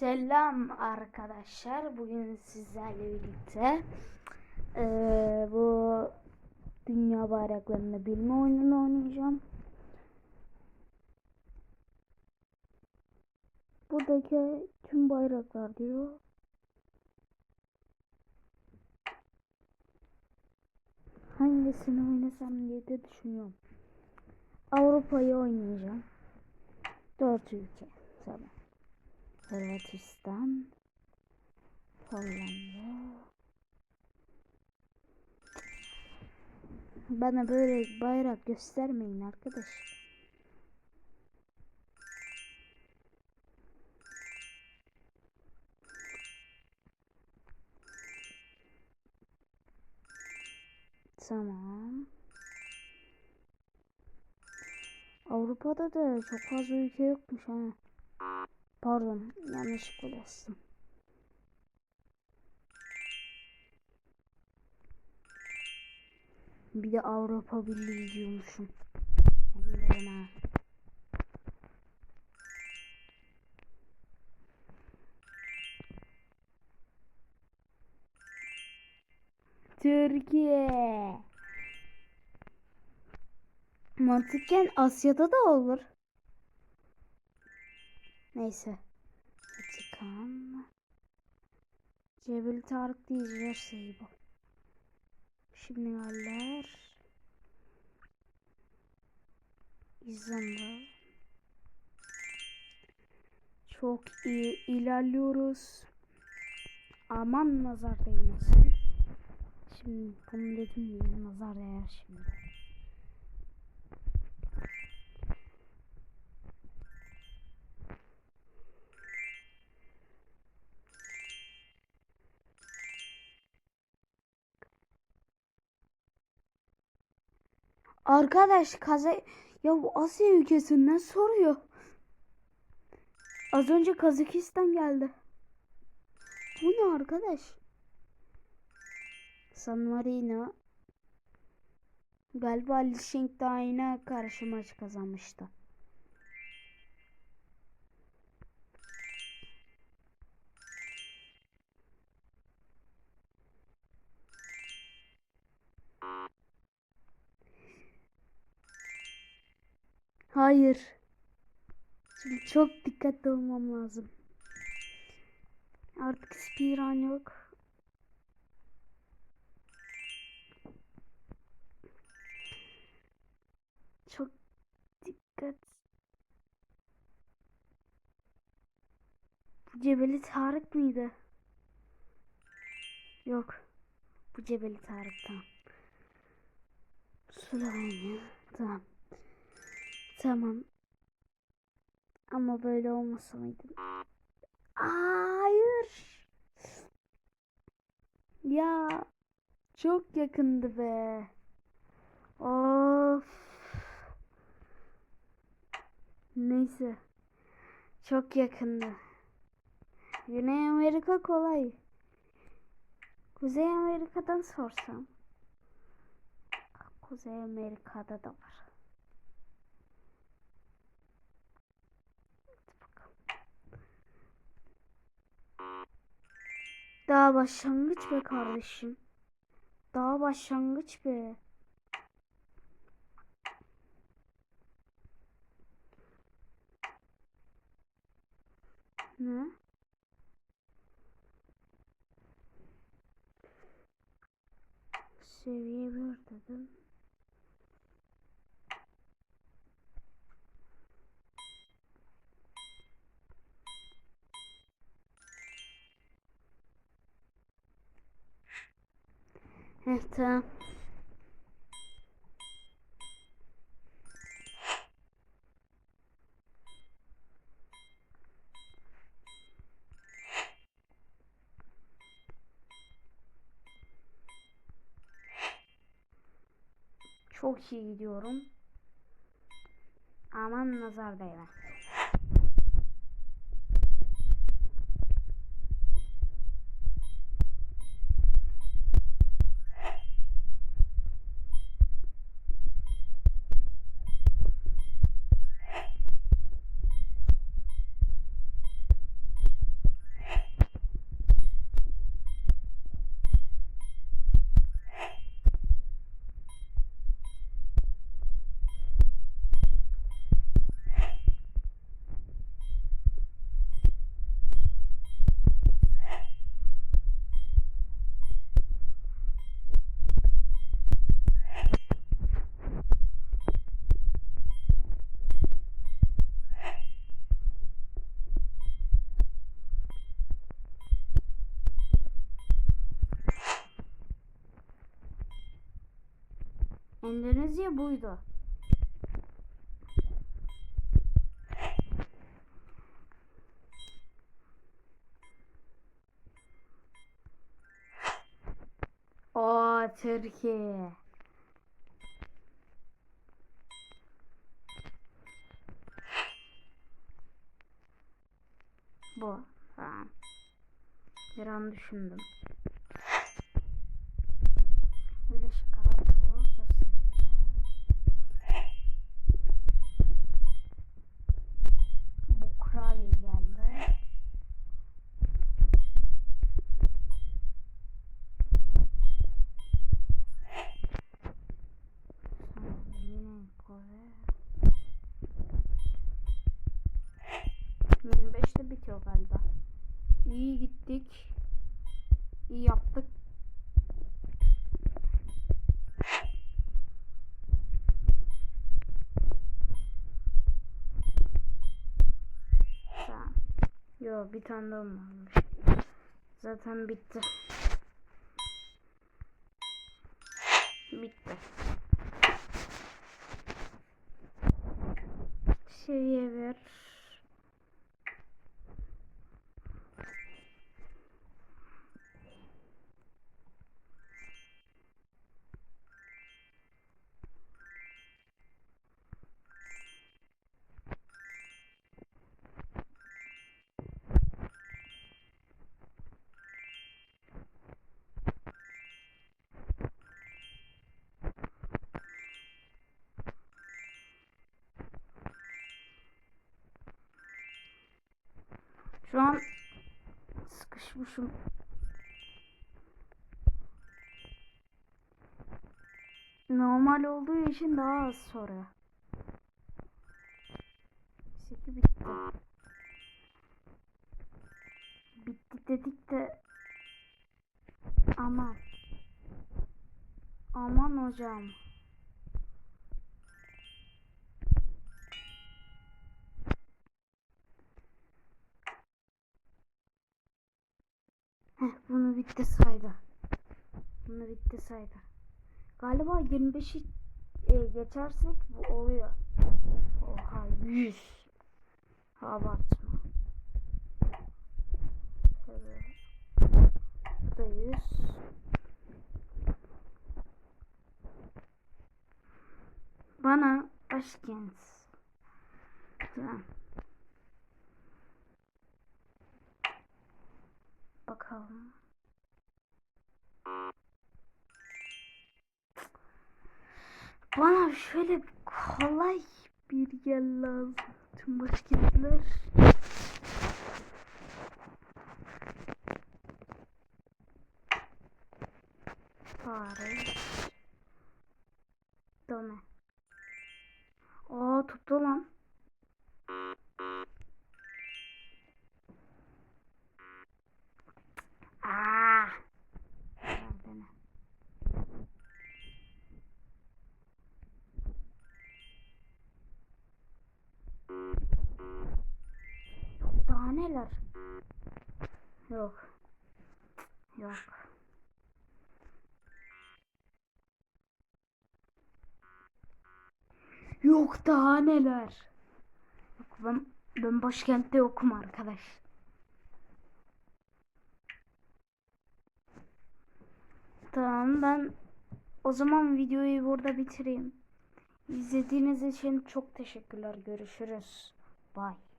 Selam arkadaşlar. Bugün sizlerle birlikte eee, bu dünya bayraklarını bilme oyununu oynayacağım. Buradaki tüm bayraklar diyor. Hangisini oynasam diye de düşünüyorum. Avrupa'yı oynayacağım. Dört ülke. Tamam. Hırvatistan, Hollanda. Bana böyle bayrak göstermeyin arkadaş. Tamam. Avrupa'da da çok fazla ülke yokmuş ha. Pardon, yanlışlıkla bastım. Bir de Avrupa Birliği diyormuşum. Ne bileyim ha. Türkiye. Mantıken Asya'da da olur. Neyse. Vatikan. Cebel Tarık diyeceğiz şey bu. Şimdi Galler. İzlanda. Çok iyi ilerliyoruz. Aman nazar değmesin. Şimdi bunu dedim diye nazar değer şimdi. Arkadaş kaza ya bu Asya ülkesinden soruyor. Az önce Kazakistan geldi. Bu ne arkadaş? San Marino galiba Liechtenstein'a karşı maç kazanmıştı. Hayır. Şimdi çok dikkatli olmam lazım. Artık spiran yok. Çok dikkat. Bu Cebeli Tarık mıydı? Yok. Bu Cebeli Tarık tamam. Slovenya tamam. Tamam. Ama böyle olmasaydı. Hayır. Ya çok yakındı be. Of. Neyse. Çok yakındı. Güney Amerika kolay. Kuzey Amerika'dan sorsam. Kuzey Amerika'da da var. Daha başlangıç be kardeşim. Daha başlangıç be. Ne? Seviye bir dedim. Tamam. Çok iyi gidiyorum. Aman nazar değme. Endonezya buydu. O Türkiye. Bu. Tamam. Bir an düşündüm. Birleşik Arap bu. Göstereceğim. Ukrayna geldi. Sonra yine Kore. 25'te bitiyor galiba. İyi gittik. İyi yaptık. Tamam. Yo bir tane daha varmış. Zaten bitti. Bitti. Seviye Şu an sıkışmışım. Normal olduğu için daha az sonra. Seki bitti. Bitti dedik de aman. Aman hocam. Bitti saydı. Bunu bitti saydı. Galiba 25'i e, geçersek bu oluyor. Oha 100. Abartma. Şöyle. Bu da 100. Bana başkent. Tamam. Bakalım. Bana şöyle kolay bir yer lazım. Tüm başkentler. Paris. Yok. Yok. Yok daha neler? Yok ben, ben başkentte yokum arkadaş. Tamam ben o zaman videoyu burada bitireyim. İzlediğiniz için çok teşekkürler. Görüşürüz. Bye.